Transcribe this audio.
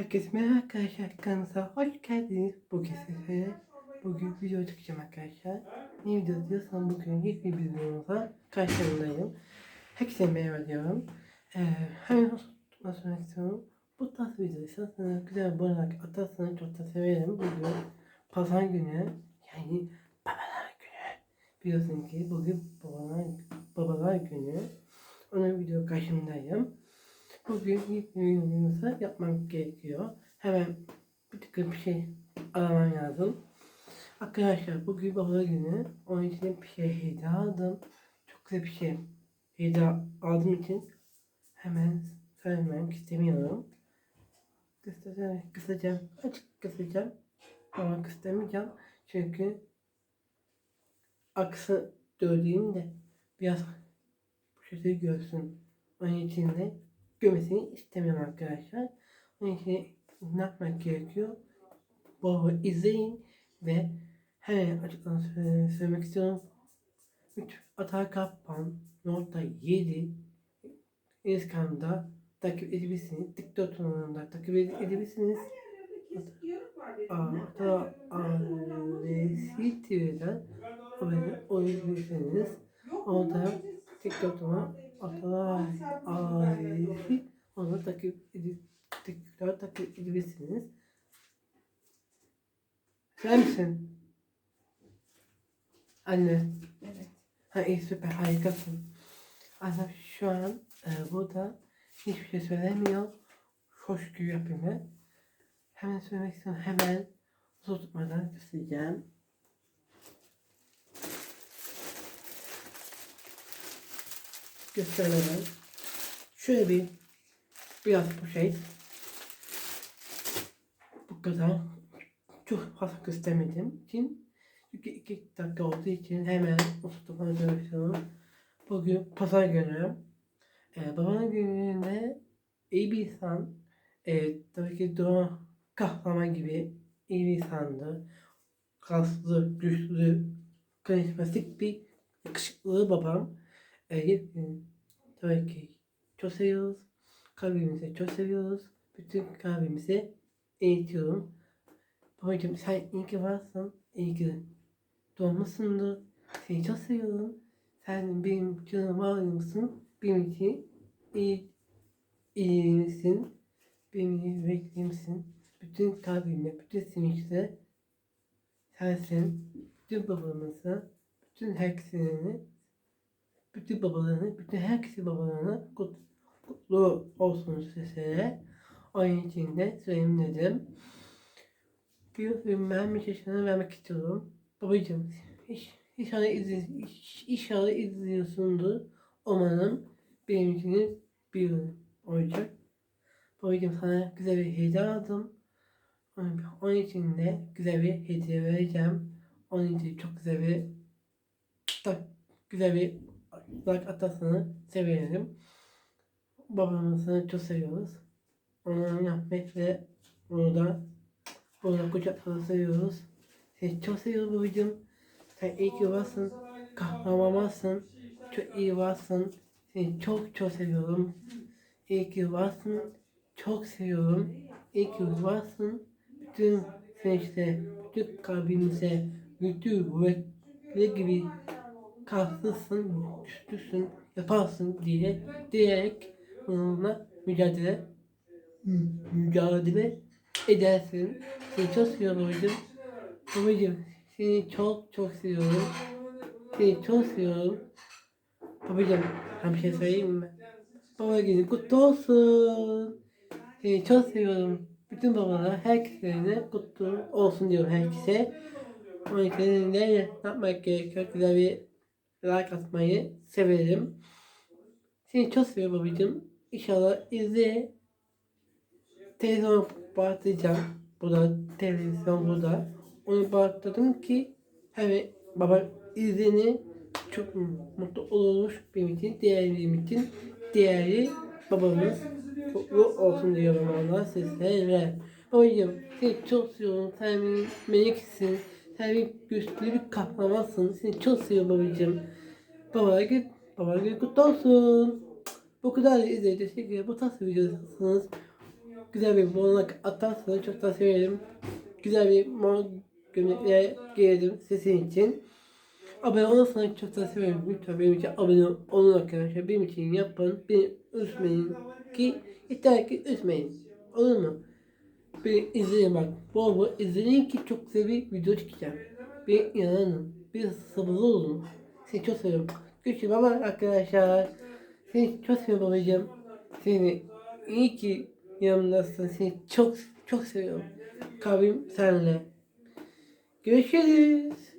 Herkese merhaba arkadaşlar kanalımıza hoş geldiniz. Bugün size bugün video çekeceğim arkadaşlar. Ne video diyorsan bugün ilk bir videomuzla karşınızdayım. Herkese merhaba diyorum. Ee, hemen tutma söylemek istiyorum. Bu tarz video isterseniz güzel bir like atarsanız çok da severim. Bugün pazar günü yani babalar günü. Biliyorsun ki bugün babalar, babalar günü. Onun video karşımdayım. Bugün ilk videomuzu yapmam gerekiyor. Hemen bir tıkı bir şey aramam lazım. Arkadaşlar bugün baba günü. Onun için bir şey hediye aldım. Çok güzel bir şey hediye aldığım için hemen söylemem istemiyorum. Kısaca, kısaca, açık kısaca ama kıstemeyeceğim. Çünkü aksı dördüğümde biraz bu şekilde görsün. Onun için de görmesini istemiyorum arkadaşlar. Onun için ne yapmak gerekiyor? Bu izleyin ve hemen açıklama söyle- söylemek istiyorum. 3 Atar Kappan nokta 7 Instagram'da takip edebilirsiniz. TikTok kanalında takip ede- edebilirsiniz. Hatta AVC TV'den abone olabilirsiniz. Orada TikTok'uma Atalar AVC onu takip edip TikTok'a takip edebilirsiniz. Sen misin? Anne. Evet. Ha iyi süper harikasın. Anne şu an e, burada hiçbir şey söylemiyor. Hoşgörü yapımı. Hemen söylemek istiyorum. Hemen tutmadan göstereceğim. Göstermeden. Şöyle bir biraz bu şey. Bu kadar. Çok fazla göstermedim için. Çünkü iki dakika olduğu için hemen oturtmaya çalışıyorum. Bugün pazar günü. Ee, babanın gününde iyi bir insan. E, tabii ki Doğan kahraman gibi iyi bir insandı. Kaslı, güçlü, karizmatik bir yakışıklı babam. E, tabii ki çok seviyoruz. Kalbimizi çok seviyoruz. Bütün kalbimizi eğitiyorum. Babacığım sen iyi ki varsın. İyi ki doğmuşsundur. Seni çok seviyorum. Sen benim canım varlığımsın. Benim için iyi, iyiyimsin. Benim yüreklimsin. Bütün kalbimle, bütün sevinçle sensin. Bütün babamızı, bütün herkesini, bütün babalarını, bütün herkesin babalarını kut, kutlu olsun size. Onun için de söyleyeyim dedim. Bir ben mesajını vermek istiyorum. Babacığım iş, inşallah, izle, iş, inşallah izliyorsundur. Umarım benim için bir olacak. Babacığım sana güzel bir hediye aldım. Onun, için de güzel bir hediye vereceğim. Onun için çok güzel bir tak, güzel bir like atasını severim. Babamızı çok seviyoruz. Onu yapmak ve onu da burada kucakları seviyoruz. Seni çok seviyorum babacığım. Sen iyi ki varsın. Kahramanmansın. Çok iyi varsın. Seni çok çok seviyorum. İyi ki varsın. Çok seviyorum. İyi ki varsın. Bütün sevinçle, bütün kalbimize, bütün kuvvetli gibi kalksızsın, güçlüsün, yaparsın diye diyerek onunla mücadele mücadele edersin. Seni çok seviyorum. Babacığım seni çok çok seviyorum. Seni çok seviyorum. Babacığım ben bir şey söyleyeyim mi? Baba günü kutlu olsun. Seni çok seviyorum. Bütün babalar herkese kutlu olsun diyorum herkese. Onun için de ne yapmak gerekiyor? Güzel bir like atmayı severim. Seni çok seviyorum babacığım. İnşallah izle. Televizyon bağlatacağım. Burada televizyon burada. Onu bağlattım ki hemen baba izleni çok mutlu olurmuş benim için. Değerli için. Değerli babamız mutlu olsun diyorum Allah sizlere. Babacığım seni çok seviyorum. Sen benim meleksin. Bir güçlü bir kahramansın. Seni çok seviyorum babacığım. Baba gün, baba gün kutlu olsun. Bu kadar izleyiciler. Bu tarz videosunuz. güzel bir monak atarsanız çok da sevinirim. Güzel bir mor gömlekle giydim sesin için. Abone olursanız çok da sevinirim. Lütfen benim için abone olun arkadaşlar. Benim için yapın. Beni üzmeyin ki yeter ki üzmeyin. Olur mu? Beni izleyin bak. Bol izleyin ki çok güzel bir video çıkacak. Bir inanın. Bir sabırlı olun. Seni çok seviyorum. Görüşürüz baba arkadaşlar. Seni çok seviyorum babacığım. Seni iyi ki yanımdasın. Seni çok çok seviyorum. Kalbim seninle. Görüşürüz.